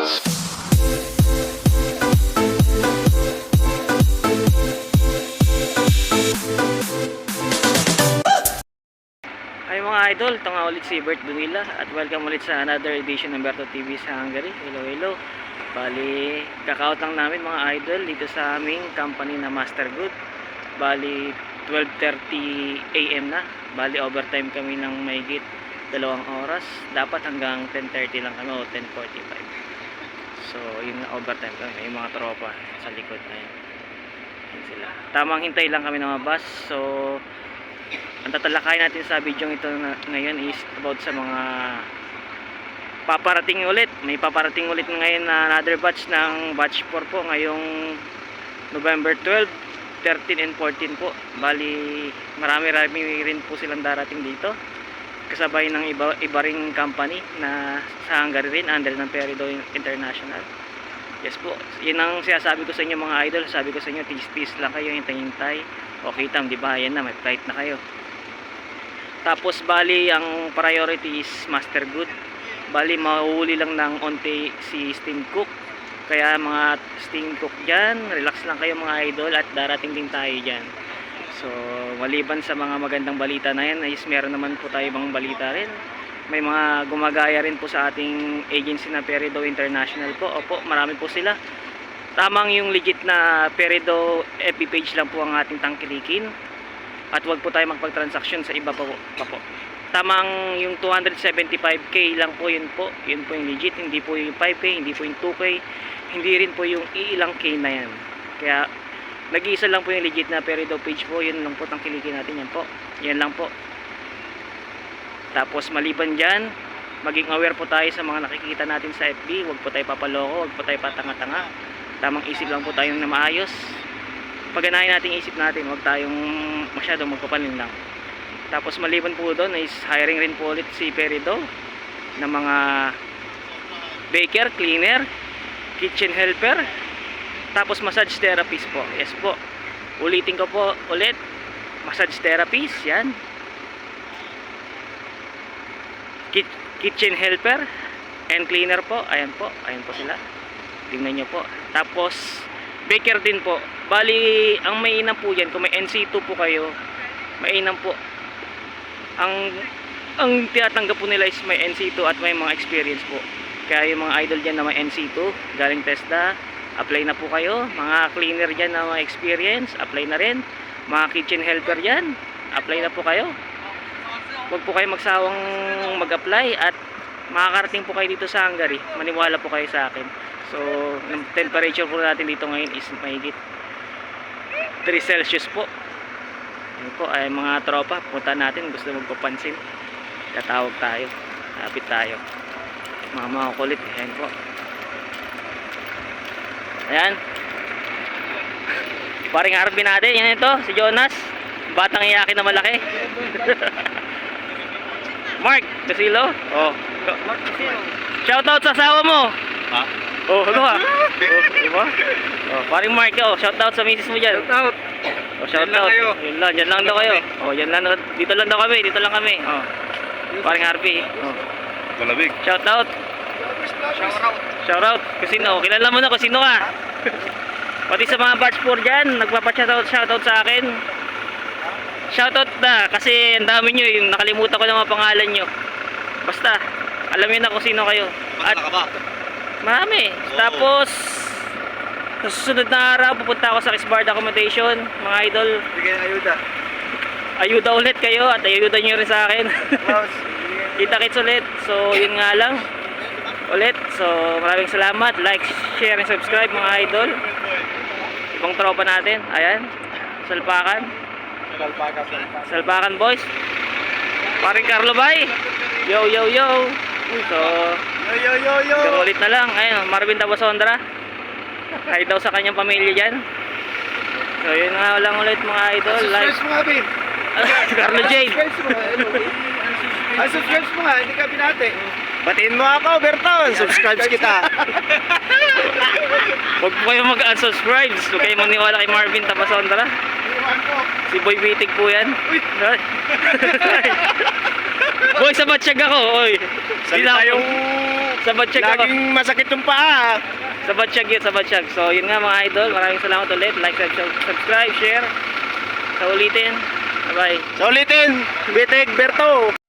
Ay mga idol, ito nga ulit si Bert Dunila at welcome ulit sa another edition ng Berto TV sa Hungary. Hello, hello. Bali, kakaot lang namin mga idol dito sa aming company na Master Good. Bali, 12.30 AM na. Bali, overtime kami ng mahigit dalawang oras. Dapat hanggang 10.30 lang kami o 10.45. So, yun overtime kami. May mga tropa sa likod na. Yun sila. Tamang hintay lang kami ng mga bus. So, ang tatalakay natin sa video ito na, ngayon is about sa mga paparating ulit. May paparating ulit ngayon na another batch ng batch 4 po ngayong November 12, 13 and 14 po. Bali, marami-rami rin po silang darating dito. Kasabay ng iba, iba ring company na sa Hungary rin under ng Perido International. Yes po. Yun ang sinasabi ko sa inyo mga idol. Sabi ko sa inyo, tis-tis lang kayo, hintay-hintay. Okay tam, di ba? Ayan na, may flight na kayo. Tapos bali ang priority is master good. Bali mahuhuli lang ng onte si steam cook. Kaya mga steam cook dyan, relax lang kayo mga idol at darating din tayo dyan. So maliban sa mga magandang balita na yan, is meron naman po tayo ibang balita rin. May mga gumagaya rin po sa ating agency na Perido International po. Opo, marami po sila. Tamang yung legit na Perido FB page lang po ang ating tangkilikin at wag po tayo magpag-transaction sa iba pa po, pa po. Tamang yung 275k lang po yun po. Yun po yung legit, hindi po yung 5k, hindi po yung 2k, hindi rin po yung iilang k na yan. Kaya nag-iisa lang po yung legit na Perido page po, yun lang po tangkilikin natin yan po. Yan lang po. Tapos maliban dyan, maging aware po tayo sa mga nakikita natin sa FB. Huwag po tayo papaloko, huwag po tayo patanga-tanga. Tamang isip lang po tayong na maayos. Paganahin natin isip natin, huwag tayong masyadong magpapanin lang. Tapos maliban po doon is hiring rin po ulit si Perido ng mga baker, cleaner, kitchen helper, tapos massage therapist po. Yes po. Ulitin ko po ulit. Massage therapist, yan. Kit- kitchen helper and cleaner po. Ayan po. Ayan po sila. Tingnan nyo po. Tapos, baker din po. Bali, ang mainam po yan, kung may NC2 po kayo, mainam po. Ang ang tinatanggap po nila is may NC2 at may mga experience po. Kaya yung mga idol dyan na may NC2, galing TESDA, apply na po kayo. Mga cleaner dyan na may experience, apply na rin. Mga kitchen helper dyan, apply na po kayo. Huwag po kayo magsawang mag-apply at makakarating po kayo dito sa Hungary. Maniwala po kayo sa akin. So, ang temperature po natin dito ngayon is mahigit 3 Celsius po. Yan po ay mga tropa, punta natin, gusto magpapansin. Tatawag tayo, lapit tayo. Mga mga kulit, yan po. Ayan. Paring Arvin natin, yan ito, si Jonas. Batang iyakin na malaki. Mark, Casilo. Oh. Shoutout sa asawa mo. Ha? Oh, ano ka? Oh, di ba? Oh, paring Mark, oh, shoutout sa misis mo diyan. Out! Oh, shoutout. Diyan lang. Yun lang, daw kayo. Oh, diyan lang dito lang daw kami, dito lang kami. Oh. Paring Harvey. Oh. Malamig. Shoutout. Shout out! Shoutout. Kusino. Kilala mo na kung sino ka. Pati sa mga batch 4 dyan, nagpapa-shoutout shoutout sa akin. Shoutout na kasi ang dami nyo, yung nakalimutan ko na mga pangalan nyo. Basta, alam nyo na kung sino kayo. At At ka ba? marami. Tapos, sa susunod na araw, pupunta ako sa Kisbard Accommodation. Mga idol, Bigyan ng ayuda. ayuda ulit kayo at ayuda nyo rin sa akin. Mouse. Kita kits ulit. So, yun nga lang. Ulit. So, maraming salamat. Like, share, and subscribe mga idol. Ibang tropa natin. Ayan. Salpakan. Salpaga. Salpakan boys. Paring Carlo Bay. Yo, yo, yo. So, Yo, yo, yo, yo! ulit na lang. Ayun, Marvin Tabasondra. Hi daw sa kanyang pamilya dyan. So, yun nga lang ulit mga idol. Like, nga. Carlo Jade. Subscribe mo nga. Ay, subscribe mo nga. Hindi ka binate. Batiin mo ako, Berton. Subscribe kita. Huwag po kayo mag-unsubscribe. Huwag kayo maniwala kay Marvin Tapasondra. Si Boy Bitig po yan. Boy, sa ako. Oy. Salita yung Sa Batsyag ako. laging masakit yung paa. Sa Batsyag yun, sa Batsyag. So, yun nga mga idol. Maraming salamat ulit. Like, sub- subscribe, share. Sa ulitin. Bye-bye. Sa ulitin, Bitig Berto.